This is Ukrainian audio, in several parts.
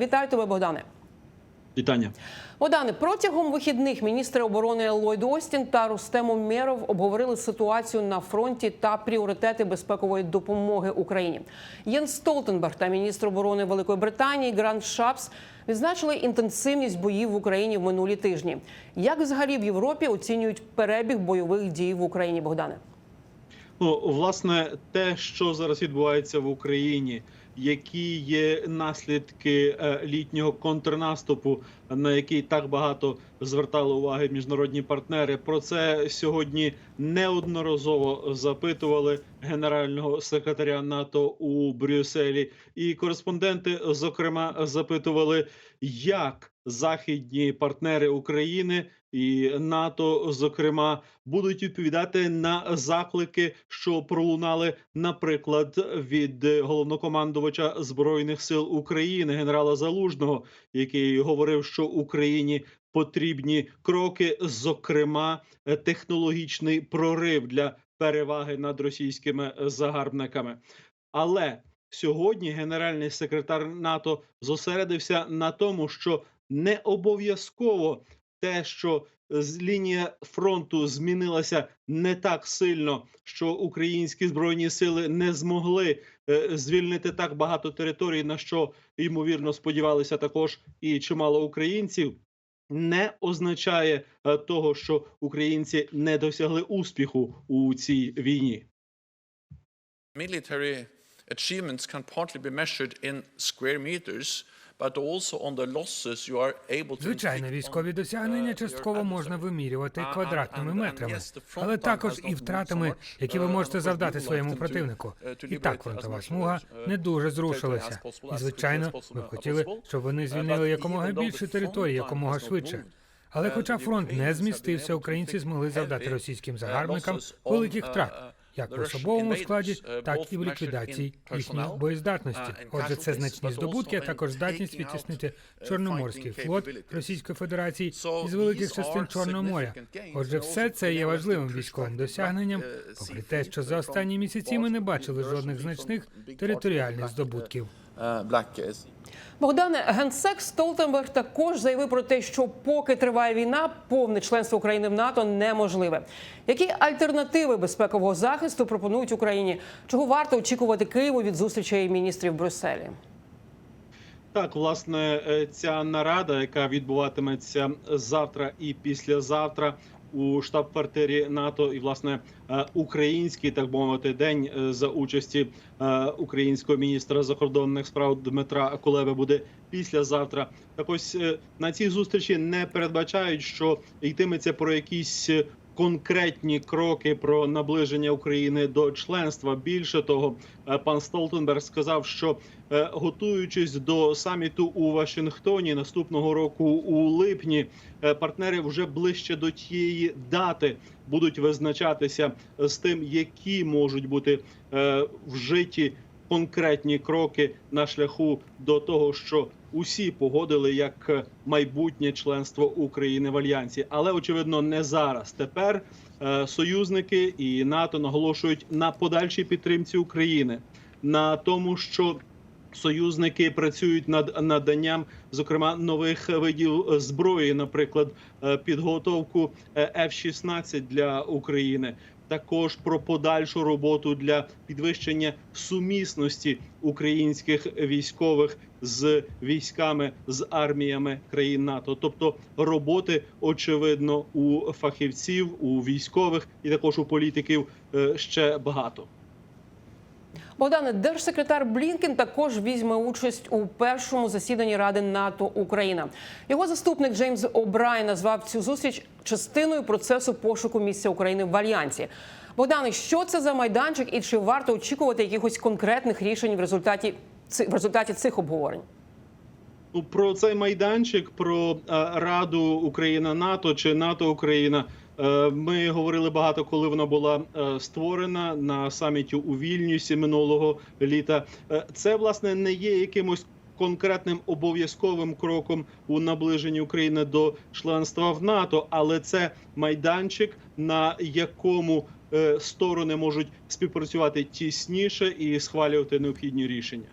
Вітаю тебе, Богдане. Вітання. Богдане, протягом вихідних міністри оборони Ллойд Остін та Рустем Умєров обговорили ситуацію на фронті та пріоритети безпекової допомоги Україні. Єн Столтенберг та міністр оборони Великої Британії Грант Шапс відзначили інтенсивність боїв в Україні в минулі тижні. Як взагалі в Європі оцінюють перебіг бойових дій в Україні, Богдане? Ну, власне, те, що зараз відбувається в Україні, які є наслідки е, літнього контрнаступу, на який так багато звертали уваги міжнародні партнери. Про це сьогодні неодноразово запитували генерального секретаря НАТО у Брюсселі, і кореспонденти, зокрема, запитували, як західні партнери України і НАТО, зокрема, будуть відповідати на заклики, що пролунали, наприклад, від головнокомандувача збройних сил України генерала Залужного, який говорив, що Україні потрібні кроки, зокрема, технологічний прорив для переваги над російськими загарбниками. Але сьогодні генеральний секретар НАТО зосередився на тому, що не обов'язково те, що з лінія фронту змінилася не так сильно, що українські збройні сили не змогли е, звільнити так багато територій, на що ймовірно сподівалися також і чимало українців. Не означає е, того, що українці не досягли успіху у цій війні. military achievements can partly be measured in square meters, Звичайно, військові досягнення uh, частково можна вимірювати квадратними метрами, але також і втратами, які ви Uh, можете завдати своєму to, противнику. uh, І так, фронтова смуга uh, не дуже зрушилася. І звичайно, ми possible, хотіли, щоб вони Uh, звільнили якомога більше території, якомога швидше. Але uh, хоча фронт не змістився, українці змогли завдати російським uh, загарбникам великих uh, втрат, uh, як в особовому складі, uh, так і в ліквідації їхньої боєздатності. Отже, це значні здобутки, а також здатність відтіснити uh, Чорноморський флот. Російської Федерації із великих частин Чорного моря. Отже, все це є важливим військовим досягненням, uh, попри те, що за останні місяці ми не бачили жодних значних територіальних здобутків. Uh, Black Sea. Богдане генсек Столтенберг також заявив про те, що поки триває війна, повне членство України в НАТО неможливе. Які альтернативи безпекового захисту пропонують Україні? Чого варто очікувати Києву від зустрічей міністрів в Брюсселі? Так, власне, е, ця нарада, яка відбуватиметься завтра і післязавтра у штаб-квартирі НАТО, і власне е, український, так мовити, день е, за участі е, українського міністра закордонних справ Дмитра Кулеби буде післязавтра. Так ось на цій зустрічі не передбачають, що йтиметься про якісь. Конкретні кроки про наближення України до членства. Більше того, е, пан Столтенберг сказав, що е, готуючись до саміту у Вашингтоні наступного року у липні, е, партнери вже ближче до тієї дати будуть визначатися з тим, які можуть бути вжиті конкретні кроки на шляху до того, що усі погодили як майбутнє членство України в альянсі, але очевидно не зараз. Тепер е, союзники і НАТО наголошують на подальшій підтримці України, на тому, що Союзники працюють над наданням, зокрема, нових видів зброї, наприклад, е, підготовку е, F-16 для України. Також про подальшу роботу для підвищення сумісності українських військових з військами з арміями країн НАТО, тобто роботи очевидно у фахівців, у військових і також у політиків е, ще багато. Богдане, держсекретар Блінкен також візьме участь у першому засіданні Ради НАТО Україна. Його заступник Джеймс О'Брайен назвав цю зустріч частиною процесу пошуку місця України в альянсі. Богдане, що це за майданчик і чи варто очікувати якихось конкретних рішень в результаті в результаті цих обговорень? Ну, про цей майданчик, про е, Раду Україна НАТО чи НАТО Україна. Е, Ми говорили багато, коли вона була е, створена на саміті у Вільнюсі минулого літа. Е, Це власне не є якимось конкретним обов'язковим кроком у наближенні України до членства в НАТО, але це майданчик, на якому сторони можуть співпрацювати тісніше і схвалювати необхідні рішення.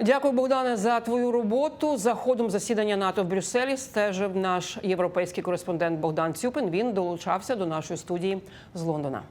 Дякую, Богдане, за твою роботу. За ходом засідання НАТО в Брюсселі стежив наш європейський кореспондент Богдан Цюпин. Він долучався до нашої студії з Лондона.